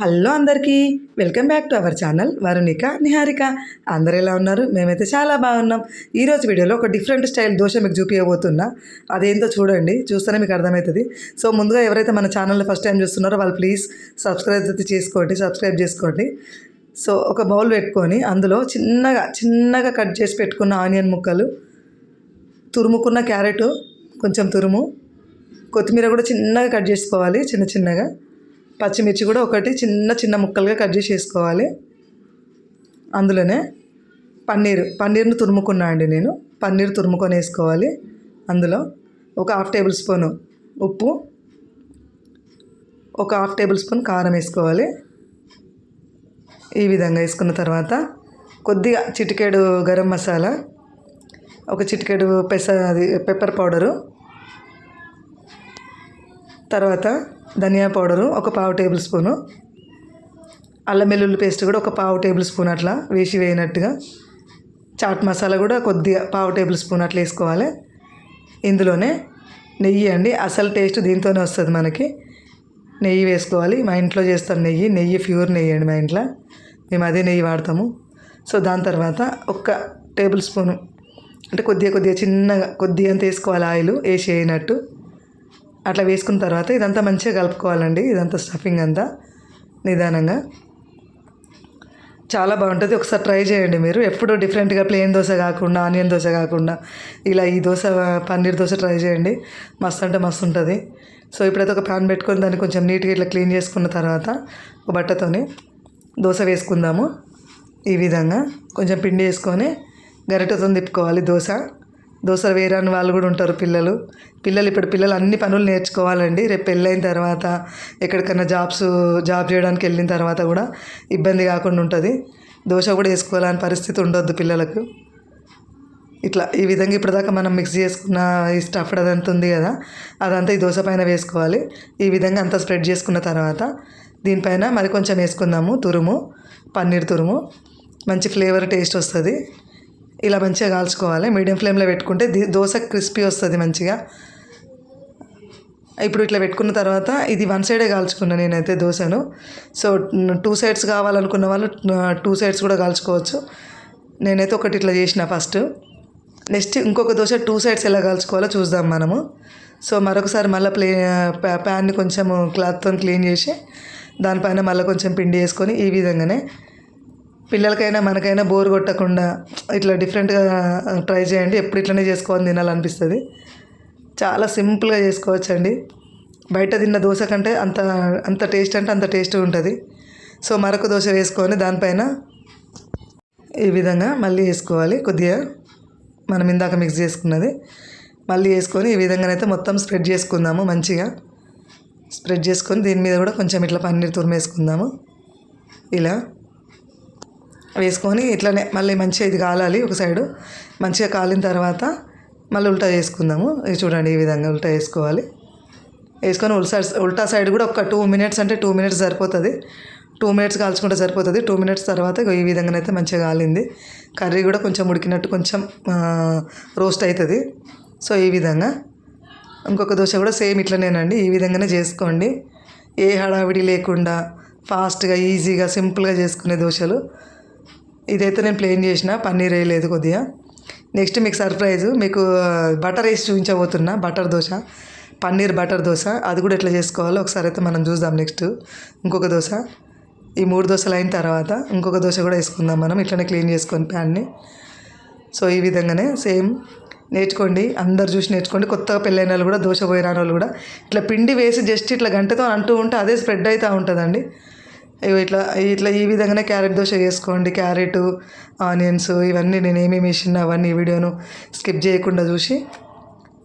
Hello అందరికీ welcome back to our channel Varunika Niharika. అందరు ఎలా ఉన్నారు? మేమైతే చాలా బాగున్నాం. ఈరోజు వీడియోలో ఒక డిఫరెంట్ స్టైల్ దోశ మీకు చూపించబోతున్నా. అదేంటో చూడండి చూస్తేనే మీకు అర్థమవుతుంది. సో ముందుగా ఎవరైతే మన ఛానల్ని ఫస్ట్ టైం చూస్తున్నారో వాళ్ళు ప్లీజ్ సబ్స్క్రైబ్ అయితే చేసుకోండి సబ్స్క్రైబ్ చేసుకోండి. సో ఒక బౌల్ పెట్టుకొని అందులో చిన్నగా చిన్నగా కట్ చేసి పెట్టుకున్న ఆనియన్ ముక్కలు తురుముకున్న క్యారెట్ కొంచెం తురుము కొత్తిమీర కూడా చిన్నగా కట్ చేసుకోవాలి చిన్న చిన్నగా. పచ్చిమిర్చి కూడా ఒకటి చిన్న చిన్న ముక్కలుగా కట్ చేసి వేసుకోవాలి. అందులోనే పన్నీర్ పన్నీర్ను తురుముకున్నా అండి నేను. పన్నీర్ తురుముకొని వేసుకోవాలి. అందులో ఒక హాఫ్ టేబుల్ స్పూను ఉప్పు ఒక హాఫ్ టేబుల్ స్పూన్ కారం వేసుకోవాలి. ఈ విధంగా వేసుకున్న తర్వాత కొద్దిగా చిటికేడు గరం మసాలా ఒక చిటికెడు పెస అది పెప్పర్ పౌడరు తర్వాత ధనియా పౌడరు ఒక పావు టేబుల్ స్పూను. అల్లం వెల్లుల్లి పేస్ట్ కూడా ఒక పావు టేబుల్ స్పూన్ అట్లా వేసి వేయనట్టుగా. చాట్ మసాలా కూడా కొద్దిగా పావు టేబుల్ స్పూన్ అట్లా వేసుకోవాలి. ఇందులోనే నెయ్యి అండి. అసలు టేస్ట్ దీంతోనే వస్తుంది మనకి. నెయ్యి వేసుకోవాలి. మా ఇంట్లో చేస్తాం నెయ్యి. నెయ్యి ప్యూర్ నెయ్యి అండి మా ఇంట్లో. మేము అదే నెయ్యి వాడతాము. సో దాని తర్వాత ఒక్క టేబుల్ స్పూను అంటే కొద్దిగా కొద్దిగా చిన్నగా కొద్దిగా అంత వేసుకోవాలి ఆయిల్ వేసి వేయనట్టు. అట్లా వేసుకున్న తర్వాత ఇదంతా మంచిగా కలుపుకోవాలండి. ఇదంతా స్టఫింగ్ అంతా నిదానంగా. చాలా బాగుంటుంది. ఒకసారి ట్రై చేయండి మీరు. ఎప్పుడు డిఫరెంట్గా ప్లెయిన్ దోశ కాకుండా ఆనియన్ దోశ కాకుండా ఇలా ఈ దోశ పన్నీర్ దోశ ట్రై చేయండి. మస్తు అంటే మస్తు ఉంటుంది. సో ఇప్పుడైతే ఒక ప్యాన్ పెట్టుకొని దాన్ని కొంచెం నీట్గా ఇట్లా క్లీన్ చేసుకున్న తర్వాత ఒక బట్టతోని దోశ వేసుకుందాము. ఈ విధంగా కొంచెం పిండి వేసుకొని గరిటతో తిప్పుకోవాలి దోశ. దోశ వేరాని వాళ్ళు కూడా ఉంటారు పిల్లలు. పిల్లలు ఇప్పుడు పిల్లలు అన్ని పనులు నేర్చుకోవాలండి. రేపు పెళ్ళైన తర్వాత ఎక్కడికైనా జాబ్స్ జాబ్ చేయడానికి వెళ్ళిన తర్వాత కూడా ఇబ్బంది కాకుండా ఉంటుంది. దోశ కూడా వేసుకోవాలని పరిస్థితి ఉండొద్దు పిల్లలకు. ఇట్లా ఈ విధంగా ఇప్పటిదాకా మనం మిక్స్ చేసుకున్న ఈ స్టఫ్డ్ అదంతా ఉంది కదా అదంతా ఈ దోశ పైన వేసుకోవాలి. ఈ విధంగా అంతా స్ప్రెడ్ చేసుకున్న తర్వాత దీనిపైన మరి కొంచెం వేసుకుందాము తురుము పన్నీర్ తురుము. మంచి ఫ్లేవర్ టేస్ట్ వస్తుంది. ఇలా మంచిగా కాల్చుకోవాలి. మీడియం ఫ్లేమ్లో పెట్టుకుంటే దోశ క్రిస్పీ వస్తుంది మంచిగా. ఇప్పుడు ఇట్లా పెట్టుకున్న తర్వాత ఇది వన్ సైడే కాల్చుకున్నా నేనైతే దోశను. సో టూ సైడ్స్ కావాలనుకున్న వాళ్ళు టూ సైడ్స్ కూడా కాల్చుకోవచ్చు. నేనైతే ఒకటి ఇట్లా చేసిన ఫస్ట్. నెక్స్ట్ ఇంకొక దోశ టూ సైడ్స్ ఎలా కాల్చుకోవాలో చూద్దాం మనము. సో మరొకసారి మళ్ళీ ప్లే ప్యాన్ని కొంచెం క్లాత్తో క్లీన్ చేసి దానిపైన మళ్ళీ కొంచెం పిండి వేసుకొని ఈ విధంగానే పిల్లలకైనా మనకైనా బోర్ కొట్టకుండా ఇట్లా డిఫరెంట్గా ట్రై చేయండి. ఎప్పుడు ఇట్లనే చేసుకోవాలని తినాలనిపిస్తుంది. చాలా సింపుల్గా చేసుకోవచ్చు అండి బయట తిన్న దోశ కంటే అంత అంత టేస్ట్ అంటే అంత టేస్ట్ ఉంటుంది. సో మరొక దోశ వేసుకొని దానిపైన ఈ విధంగా మళ్ళీ వేసుకోవాలి. కొద్దిగా మనం ఇందాక మిక్స్ చేసుకున్నది. మళ్ళీ వేసుకొని ఈ విధంగానైతే మొత్తం స్ప్రెడ్ చేసుకుందాము మంచిగా. స్ప్రెడ్ చేసుకొని దీని మీద కూడా కొంచెం ఇట్లా పన్నీర్ తురిమేసుకుందాము ఇలా వేసుకొని ఇట్లనే మళ్ళీ మంచిగా ఇది కాలాలి ఒక సైడు మంచిగా కాలిన తర్వాత మళ్ళీ ఉల్టా చేసుకుందాము. ఇది చూడండి ఈ విధంగా ఉల్టా వేసుకోవాలి వేసుకొని ఉల్టా ఉల్టా సైడ్ కూడా ఒక టూ మినిట్స్ అంటే టూ మినిట్స్ సరిపోతుంది. టూ మినిట్స్ కాల్చుకుంటే సరిపోతుంది. టూ మినిట్స్ తర్వాత ఈ ఈ విధంగానైతే మంచిగా కాలింది. కర్రీ కూడా కొంచెం ఉడికినట్టు కొంచెం రోస్ట్ అవుతుంది సో ఈ విధంగా ఇంకొక దోశ కూడా సేమ్ ఇట్లనేనండి. ఈ విధంగానే చేసుకోండి. ఏ హడావిడి లేకుండా ఫాస్ట్గా ఈజీగా సింపుల్గా చేసుకునే దోశలు. ఇదైతే నేను ప్లేన్ చేసిన పన్నీర్ వేయలేదు కొద్దిగా. నెక్స్ట్ మీకు సర్ప్రైజ్ మీకు బటర్ వేసి చూపించబోతున్నా బటర్ దోశ. పన్నీర్ బటర్ దోశ. అది కూడా ఎట్లా చేసుకోవాలో ఒకసారి అయితే మనం చూద్దాం నెక్స్ట్ ఇంకొక దోశ. ఈ మూడు దోశలు అయిన తర్వాత ఇంకొక దోశ కూడా వేసుకుందాం మనం ఇట్లనే క్లీన్ చేసుకొని ప్యాన్ని సో ఈ విధంగానే సేమ్ నేర్చుకోండి అందరు చూసి నేర్చుకోండి. కొత్తగా పెళ్ళైన వాళ్ళు కూడా దోశ పోయిన వాళ్ళు కూడా. ఇట్లా పిండి వేసి జస్ట్ ఇట్లా గంటతో అంటూ ఉంటే అదే స్ప్రెడ్ అవుతూ ఉంటుందండి. ఇట్లా ఇట్లా ఈ విధంగానే క్యారెట్ దోశ వేసుకోండి క్యారెట్ ఆనియన్స్ ఇవన్నీ నేను ఏమేమి వేసిన అవన్నీ ఈ వీడియోను స్కిప్ చేయకుండా చూసి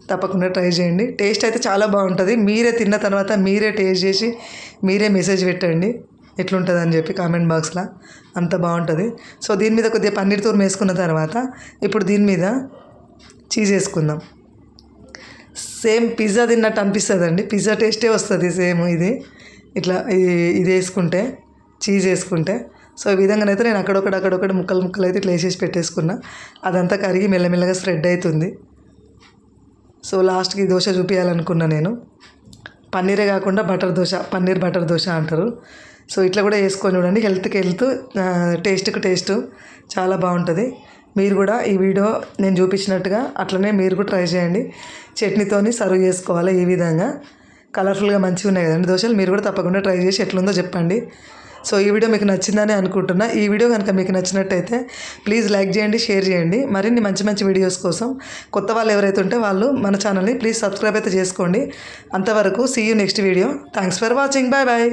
తప్పకుండా ట్రై చేయండి. టేస్ట్ అయితే చాలా బాగుంటుంది. మీరే తిన్న తర్వాత మీరే టేస్ట్ చేసి మీరే మెసేజ్ పెట్టండి. ఎట్లుంటుంది అని చెప్పి కామెంట్ బాక్స్లో. అంత బాగుంటుంది. సో దీని మీద కొద్దిగా పన్నీర్ తూరం వేసుకున్న తర్వాత ఇప్పుడు దీని మీద చీజ్ వేసుకుందాం. సేమ్ పిజ్జా తిన్నట్టు అనిపిస్తుంది అండి పిజ్జా టేస్టే వస్తుంది సేమ్ ఇది. ఇట్లా ఇది ఇది వేసుకుంటే చీజ్ వేసుకుంటే సో ఈ విధంగానైతే నేను అక్కడొకటి అక్కడొకటి ముక్కలు ముక్కలు అయితే ఇట్లా వేసేసి పెట్టేసుకున్నా. అదంతా కరిగి మెల్లమెల్లగా స్ప్రెడ్ అవుతుంది సో లాస్ట్కి దోశ చూపించాలనుకున్నా నేను. పన్నీరే కాకుండా బటర్ దోశ పన్నీర్ బటర్ దోశ అంటారు. సో ఇట్లా కూడా వేసుకొని చూడండి. హెల్త్కి హెల్త్ టేస్ట్కి టేస్ట్ చాలా బాగుంటుంది. మీరు కూడా ఈ వీడియో నేను చూపించినట్టుగా అట్లనే మీరు కూడా ట్రై చేయండి. చట్నీతోని సర్వ్ చేసుకోవాలి ఈ విధంగా. కలర్ఫుల్గా మంచిగా ఉన్నాయి కదండి దోశలు. మీరు కూడా తప్పకుండా ట్రై చేసి ఎట్లుందో చెప్పండి. సో ఈ వీడియో మీకు నచ్చిందని అనుకుంటున్నా. ఈ వీడియో కనుక మీకు నచ్చినట్టయితే ప్లీజ్ లైక్ చేయండి షేర్ చేయండి. మరిన్ని మంచి మంచి వీడియోస్ కోసం కొత్త వాళ్ళు ఎవరైతే ఉంటే వాళ్ళు మన ఛానల్ని ప్లీజ్ సబ్స్క్రైబ్ అయితే చేసుకోండి. అంతవరకు see you next video thanks for watching bye bye